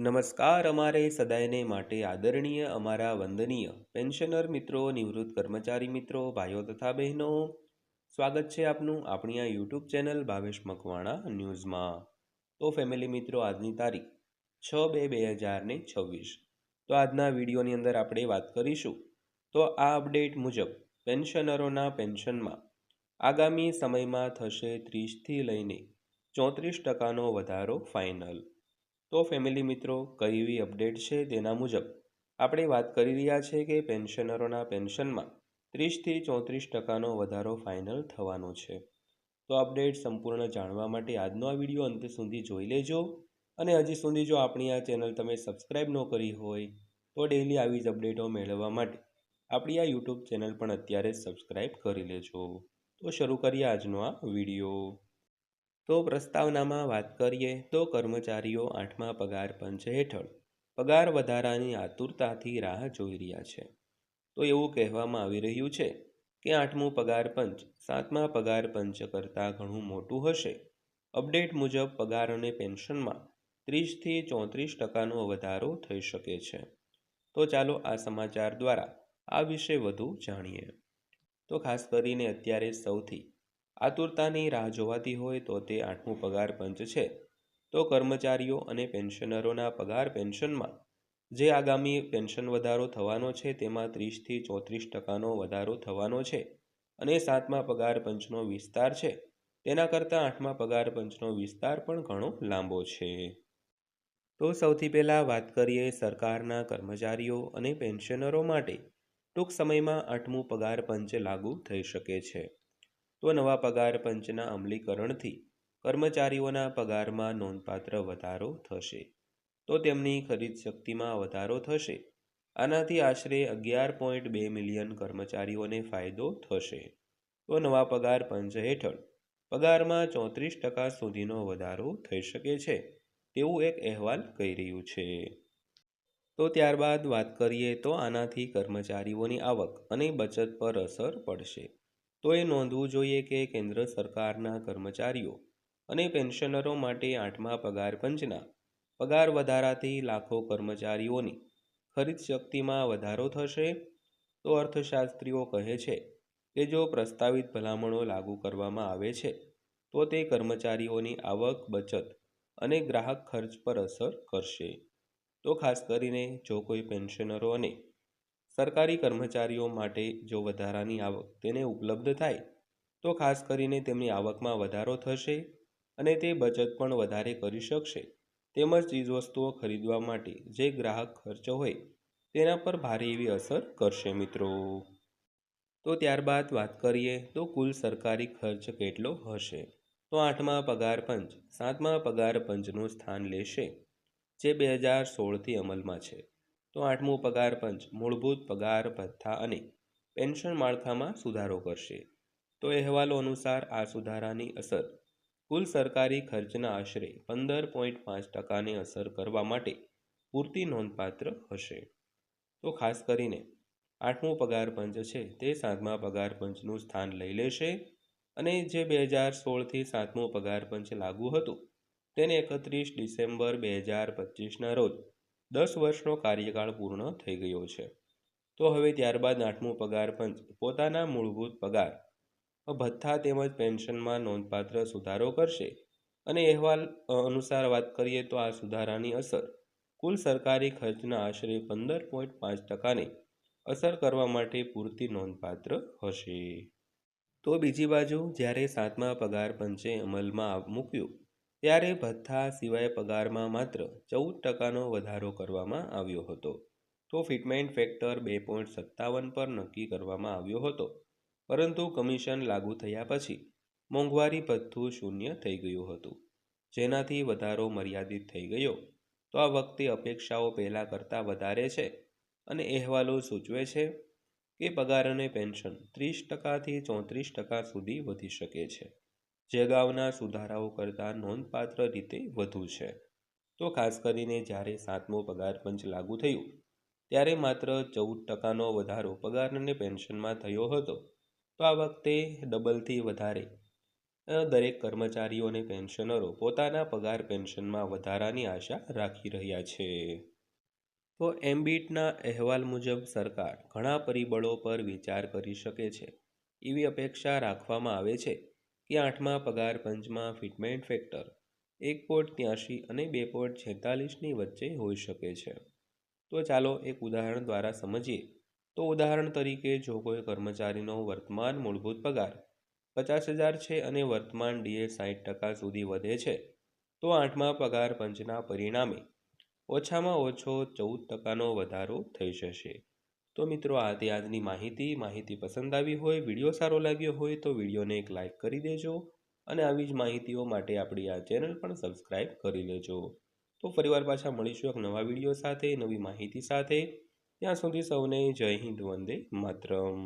નમસ્કાર, અમારે સદાયને માટે આદરણીય, અમારા વંદનીય પેન્શનર મિત્રો, નિવૃત્ત કર્મચારી મિત્રો, ભાઈઓ તથા બહેનો. સ્વાગત છે આપનું આપણી આ યુટ્યુબ ચેનલ ભાવેશ મકવાણા ન્યૂઝમાં. તો ફેમિલી મિત્રો, આજની તારીખ છ બે બે હજાર ને છવ્વીસ. તો આજના વિડીયોની અંદર આપણે વાત કરીશું. તો આ અપડેટ મુજબ પેન્શનરોના પેન્શનમાં આગામી સમયમાં થશે ત્રીસથી લઈને ચોત્રીસ ટકાનો વધારો ફાઇનલ તો ફેમિલી મિત્રો, કઈ એવી અપડેટ છે તેના મુજબ, આપણે વાત કરી રહ્યા છે કે પેન્શનરોના પેન્શનમાં ત્રીસથી ચોત્રીસ ટકાનો વધારો ફાઇનલ થવાનો છે. તો અપડેટ સંપૂર્ણ જાણવા માટે આજનો આ વીડિયો અંત સુધી જોઈ લેજો અને હજી સુધી જો આપણી આ ચેનલ તમે સબસ્ક્રાઈબ ન કરી હોય, તો ડેઈલી આવી જ અપડેટો મેળવવા માટે આપણી આ યુટ્યુબ ચેનલ પણ અત્યારે જ સબસ્ક્રાઈબ કરી લેજો. તો શરૂ કરીએ આજનો આ વીડિયો. તો પ્રસ્તાવનામાં વાત કરીએ તો કર્મચારીઓ આઠમા પગાર પંચ હેઠળ પગાર વધારાની આતુરતાથી રાહ જોઈ રહ્યા છે. તો એવું કહેવામાં આવી રહ્યું છે કે આઠમું પગાર પંચ સાતમા પગાર પંચ કરતાં ઘણું મોટું હશે. અપડેટ મુજબ પગાર અને પેન્શનમાં ત્રીસથી ચોત્રીસ ટકાનો વધારો થઈ શકે છે. તો ચાલો આ સમાચાર દ્વારા આ વિશે વધુ જાણીએ. તો ખાસ કરીને અત્યારે સૌથી આતુરતાની રાહ જોવાતી હોય તો તે આઠમું પગાર પંચ છે. તો કર્મચારીઓ અને પેન્શનરોના પગાર પેન્શનમાં જે આગામી પેન્શન વધારો થવાનો છે તેમાં ત્રીસથી ચોત્રીસ ટકાનો વધારો થવાનો છે અને સાતમા પગાર પંચનો વિસ્તાર છે. તેના કરતાં આઠમા પગાર પંચનો વિસ્તાર પણ ઘણો લાંબો છે. તો સૌથી પહેલાં વાત કરીએ સરકારના કર્મચારીઓ અને પેન્શનરો માટે. ટૂંક સમયમાં આઠમું પગાર પંચ લાગુ થઈ શકે છે. તો નવા પગાર પંચના અમલીકરણથી કર્મચારીઓના પગારમાં નોંધપાત્ર વધારો થશે. તો તેમની ખરીદ શક્તિમાં વધારો થશે. આનાથી આશરે અગિયાર પોઈન્ટ બે મિલિયન કર્મચારીઓને ફાયદો થશે. તો નવા પગાર પંચ હેઠળ પગારમાં ચોત્રીસ ટકા સુધીનો વધારો થઈ શકે છે તેવું એક અહેવાલ કહી રહ્યું છે. તો ત્યારબાદ વાત કરીએ તો આનાથી કર્મચારીઓની આવક અને બચત પર અસર પડશે. તો એ નોંધવું જોઈએ કે કેન્દ્ર સરકારના કર્મચારીઓ અને પેન્શનરો માટે આઠમા પગાર પંચના પગાર વધારાથી લાખો કર્મચારીઓની ખરીદ શક્તિમાં વધારો થશે. તો અર્થશાસ્ત્રીઓ કહે છે કે જો પ્રસ્તાવિત ભલામણો લાગુ કરવામાં આવે છે, તો તે કર્મચારીઓની આવક, બચત અને ગ્રાહક ખર્ચ પર અસર કરશે. તો ખાસ કરીને જો કોઈ પેન્શનરો અને સરકારી કર્મચારીઓ માટે જો વધારાની આવક તેને ઉપલબ્ધ થાય, તો ખાસ કરીને તેમની આવકમાં વધારો થશે અને તે બચત પણ વધારે કરી શકશે. તેમજ ચીજવસ્તુઓ ખરીદવા માટે જે ગ્રાહક ખર્ચ હોય, તેના પર ભારે એવી અસર કરશે મિત્રો. તો ત્યારબાદ વાત કરીએ તો કુલ સરકારી ખર્ચ કેટલો હશે? તો આઠમા પગાર પંચ, સાતમા પગાર પંચનું સ્થાન લેશે, જે બે હજાર સોળથી અમલમાં છે. તો આઠમું પગાર પંચ, મૂળભૂત પગાર, ભથ્થા અને પેન્શન માળખામાં સુધારો કરશે. તો અહેવાલો અનુસાર આ સુધારાની અસર કુલ સરકારી ખર્ચના આશરે પંદર પોઈન્ટ પાંચ ટકાને અસર કરવા માટે પૂરતી નોંધપાત્ર હશે. તો ખાસ કરીને આઠમું પગાર પંચ છે તે સાતમા પગાર પંચનું સ્થાન લઈ લેશે અને જે બે હજાર સોળથી સાતમું પગાર પંચ લાગુ હતું તેને એકત્રીસ ડિસેમ્બર બે હજાર પચીસના રોજ દસ વર્ષનો કાર્યકાળ પૂર્ણ થઈ ગયો છે. તો હવે ત્યારબાદ આઠમું પગાર પંચ, પોતાના મૂળભૂત પગાર. ભથ્થા તેમજ પેન્શનમાં નોંધપાત્ર સુધારો કરશે. અને અહેવાલ અનુસાર વાત કરીએ તો આ સુધારાની અસર કુલ સરકારી ખર્ચના આશરે પંદર પોઈન્ટ પાંચ ટકાને અસર કરવા માટે પૂરતી નોંધપાત્ર હશે. તો બીજી બાજુ, જ્યારે સાતમા પગાર પંચે અમલમાં મૂક્યું ત્યારે ભથ્થા સિવાય પગારમાં માત્ર ચૌદ ટકાનો વધારો કરવામાં આવ્યો હતો. તો ફિટમેન્ટ ફેક્ટર બે પોઈન્ટ સત્તાવન પર નક્કી કરવામાં આવ્યો હતો. પરંતુ કમિશન લાગુ થયા પછી મોંઘવારી ભથ્થું શૂન્ય થઈ ગયું હતું. જેનાથી વધારો મર્યાદિત થઈ ગયો. તો આ વખતે અપેક્ષાઓ પહેલાં કરતાં વધારે છે અને અહેવાલો સૂચવે છે કે પગાર અને પેન્શન ત્રીસ ટકાથી ચોત્રીસ ટકા સુધી વધી શકે છે. જે અગાઉના સુધારાઓ કરતાં નોંધપાત્ર રીતે વધુ છે. તો ખાસ કરીને જ્યારે સાતમો પગાર પંચ લાગુ થયું, ત્યારે માત્ર ચૌદ ટકાનો વધારો પગાર અને પેન્શનમાં થયો હતો. તો આ વખતે ડબલથી વધારે દરેક કર્મચારીઓ અને પેન્શનરો પોતાના પગાર પેન્શનમાં વધારાની આશા રાખી રહ્યા છે. તો એમબીટના અહેવાલ મુજબ સરકાર ઘણા પરિબળો પર વિચાર કરી શકે છે. એવી અપેક્ષા રાખવામાં આવે છે કે આઠમા પગાર પંચમાં ફિટમેન્ટ ફેક્ટર, એક પોઈન્ટ ત્યાંશી અને બે પોઈન્ટ છેતાલીસની વચ્ચે હોઈ શકે છે. તો ચાલો એક ઉદાહરણ દ્વારા સમજીએ. તો ઉદાહરણ તરીકે જો કોઈ કર્મચારીનો વર્તમાન મૂળભૂત પગાર પચાસ હજાર છે અને વર્તમાન ડીએ સાઠ ટકા સુધી વધે છે, તો આઠમા પગાર પંચના પરિણામે ઓછામાં ઓછો ચૌદ ટકાનો વધારો થઈ જશે. તો મિત્રો આ હતી આજની માહિતી માહિતી પસંદ આવી હોય, વીડિયો સારો લાગ્યો હોય તો વિડીયોને એક લાઇક કરી દેજો અને આવી જ માહિતીઓ માટે આપણી આ ચેનલ પણ સબસ્ક્રાઈબ કરી લેજો. તો ફરીવાર પાછા મળીશું એક નવા વીડિયો સાથે, નવી માહિતી સાથે. ત્યાં સુધી સૌને જય હિન્દ, વંદે માતરમ.